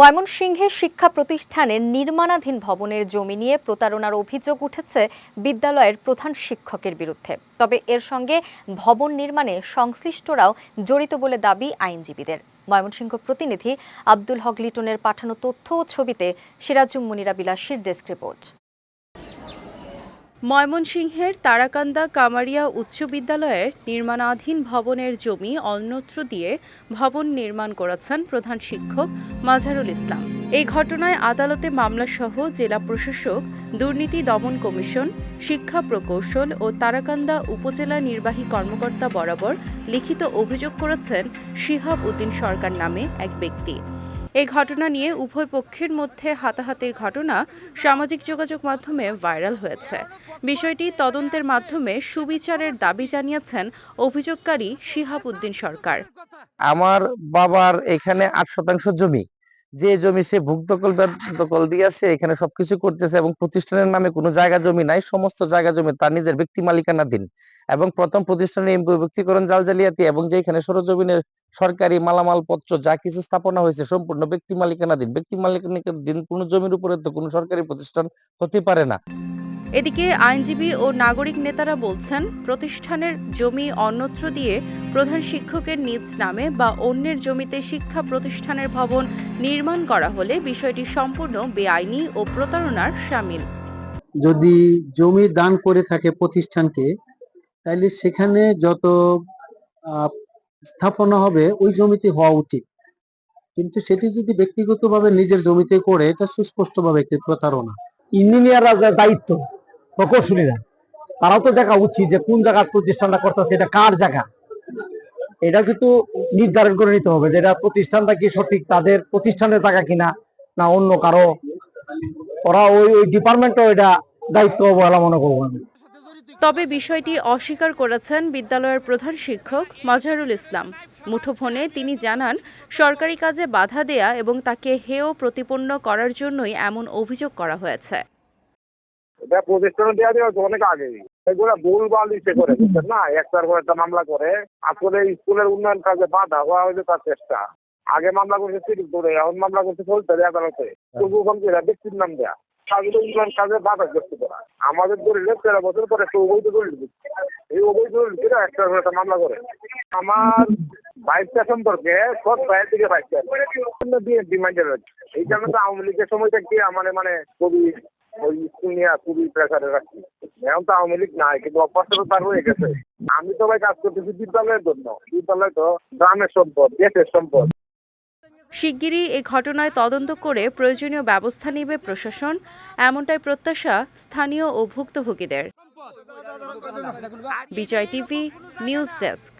ময়মনসিংহে শিক্ষা প্রতিষ্ঠানের নির্মাণাধীন ভবনের জমি নিয়ে প্রতারণার অভিযোগ উঠেছে বিদ্যালয়ের প্রধান শিক্ষকের বিরুদ্ধে। তবে এর সঙ্গে ভবন নির্মাণে সংশ্লিষ্টরাও জড়িত বলে দাবি আইনজীবীদের। ময়মনসিংহ প্রতিনিধি আব্দুল হক লিটনের পাঠানো তথ্য ও ছবিতে সিরাজুম মুনিরা বিলাসীর ডেস্ক রিপোর্ট। ময়মনসিংহের তারাকান্দা কামারিয়া উচ্চ বিদ্যালয়ের নির্মাণাধীন ভবনের জমি অন্যত্র দিয়ে ভবন নির্মাণ করেছেন প্রধান শিক্ষক মাঝারুল ইসলাম। এই ঘটনায় আদালতে মামলাসহ জেলা প্রশাসক, দুর্নীতি দমন কমিশন, শিক্ষা প্রকৌশল ও তারাকান্দা উপজেলা নির্বাহী কর্মকর্তা বরাবর লিখিত অভিযোগ করেছেন শিহাব উদ্দিন সরকার নামে এক ব্যক্তি। এই ঘটনা নিয়ে উভয় পক্ষের মধ্যে হাতাহাতির ঘটনা সামাজিক যোগাযোগ মাধ্যমে ভাইরাল হয়েছে। বিষয়টি তদন্তের মাধ্যমে সুবিচারের দাবি জানিয়েছেন অভিযোগকারী শিহাবুদ্দিন সরকার। আমার বাবার এখানে আট শতাংশ জমি। যে জমি সে ভুক্তকল দখল এখানে সবকিছু করতেছে এবং প্রতিষ্ঠানের নামে কোনো জায়গা জমি নাই, সমস্ত জায়গা জমি তার নিজের ব্যক্তি মালিকানাধীন। এবং প্রথম প্রতিষ্ঠানের ব্যক্তিকরণ জাল জালিয়াতি এবং যে এখানে সরজমিনের সরকারি মালামাল পত্র যা কিছু স্থাপনা হয়েছে সম্পূর্ণ ব্যক্তি মালিকানাধীন। ব্যক্তি মালিকানাধীন কোনো জমির উপরে তো কোনো সরকারি প্রতিষ্ঠান হতে পারে না। এদিকে আইনজীবী ও নাগরিক নেতারা বলছেন প্রতিষ্ঠানের জমি অন্যত্র দিয়ে প্রধান শিক্ষকের নিজ নামে বা অন্যের জমিতে শিক্ষা প্রতিষ্ঠানের ভবন নির্মাণ করা হলে বিষয়টি সম্পূর্ণ বেআইনি ও প্রতারণার সামিল। যদি জমি দান করে থাকে প্রতিষ্ঠানকে তাহলে সেখানে যত আহ, স্থাপনা হবে ওই জমিতে হওয়া উচিত। কিন্তু সেটি যদি ব্যক্তিগতভাবে নিজের জমিতে করে এটা সুস্পষ্টভাবে একটি প্রতারণা। ইঞ্জিনিয়াররা যে দায়িত্ব প্রকৌশলীরা তারাও তো দেখা উচিত যে কোন জায়গার প্রতিষ্ঠানটা করতেছে, এটা কার জায়গা? এটা কিন্তু নির্ধারণ করে নিতে হবে যে এটা প্রতিষ্ঠানটা কি সঠিক, তাদের প্রতিষ্ঠানের জায়গা কিনা, না অন্য কারও। ওরা ওই ওই ডিপার্টমেন্টও এটা দায়িত্ব অবহেলা মনে করব আমি। তবে বিষয়টি অস্বীকার করেছেন বিদ্যালয়ের প্রধান শিক্ষক মাজহারুল ইসলাম। মুঠোফোনে তিনি জানান, সরকারি কাজে বাধা দেয়া এবং তাকে হেয় প্রতিপন্ন করার জন্যই এমন অভিযোগ করা হয়েছে। এটা প্রতিষ্ঠানে দেওয়া দেওয়া অনেক আগেই। এগুলো ভুলভাল ইসে করে বুঝছেন না একটার পর একটা মামলা করে। আসলে স্কুলের উন্নয়ন কাজে বাধা হওয়া হয়েছে তার চেষ্টা। আগে মামলা করছে তিরিশ ধরে এখন মামলা করছে চলতে আদালতে। তবু ওখান থেকে ব্যক্তির নাম দেয়া। কাজগুলো উন্নয়ন কাজে বাধা করতে করা। আমাদের দলিলে তেরো বছর পরে একটা অবৈধ দলিল এই অবৈধ দলিল দিয়ে একটার পর একটা মামলা করে। আমার বাইকটা সম্পর্কে সব বাইরের দিকে বাইকটা দিয়ে ডিমান্ডের রয়েছে। এই কারণে তো আওয়ামী লীগের সময় থেকে মানে মানে খুবই ওই স্কুল নিয়ে খুবই প্রেসারে রাখছি। এখন তো আওয়ামী লীগ নাই কিন্তু তার হয়ে গেছে। আমি তো ভাই কাজ করতেছি বিদ্যালয়ের জন্য। বিদ্যালয় তো গ্রামের সম্পদ দেশের সম্পদ। শিগগিরই এ ঘটনায় তদন্ত করে প্রয়োজনীয় ব্যবস্থা নেবে প্রশাসন। এমনটাই প্রত্যাশা স্থানীয় ও ভুক্তভোগীদের। Bijoy TV news desk.